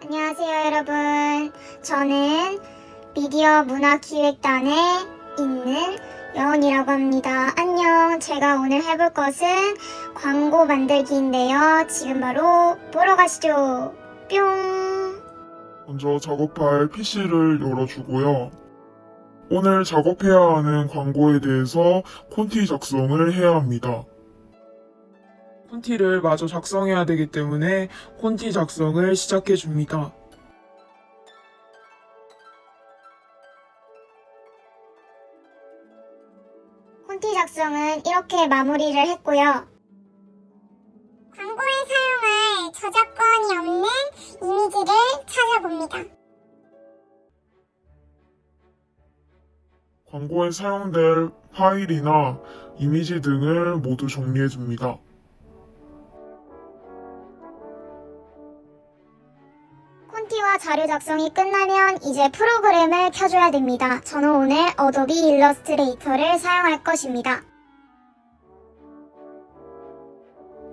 안녕하세요, 여러분. 저는 미디어 문화기획단에 있는 여운이라고 합니다. 안녕. 제가 오늘 해볼 것은 광고 만들기인데요. 지금 바로 보러 가시죠. 뿅. 먼저 작업할 PC를 열어주고요. 오늘 작업해야 하는 광고에 대해서 콘티 작성을 해야 합니다. 콘티를 마저 작성해야 되기 때문에 콘티 작성을 시작해 줍니다. 콘티 작성은 이렇게 마무리를 했고요. 광고에 사용할 저작권이 없는 이미지를 찾아봅니다. 광고에 사용될 파일이나 이미지 등을 모두 정리해 줍니다. 콘티와 자료 작성이 끝나면 이제 프로그램을 켜줘야 됩니다. 저는 오늘 어도비 일러스트레이터를 사용할 것입니다.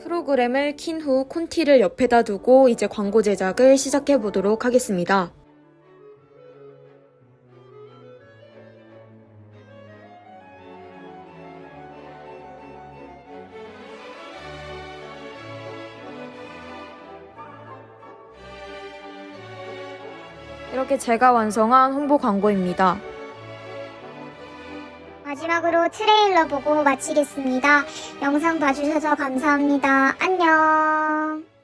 프로그램을 킨 후 콘티를 옆에다 두고 이제 광고 제작을 시작해 보도록 하겠습니다. 이렇게 제가 완성한 홍보 광고입니다. 마지막으로 트레일러 보고 마치겠습니다. 영상 봐주셔서 감사합니다. 안녕.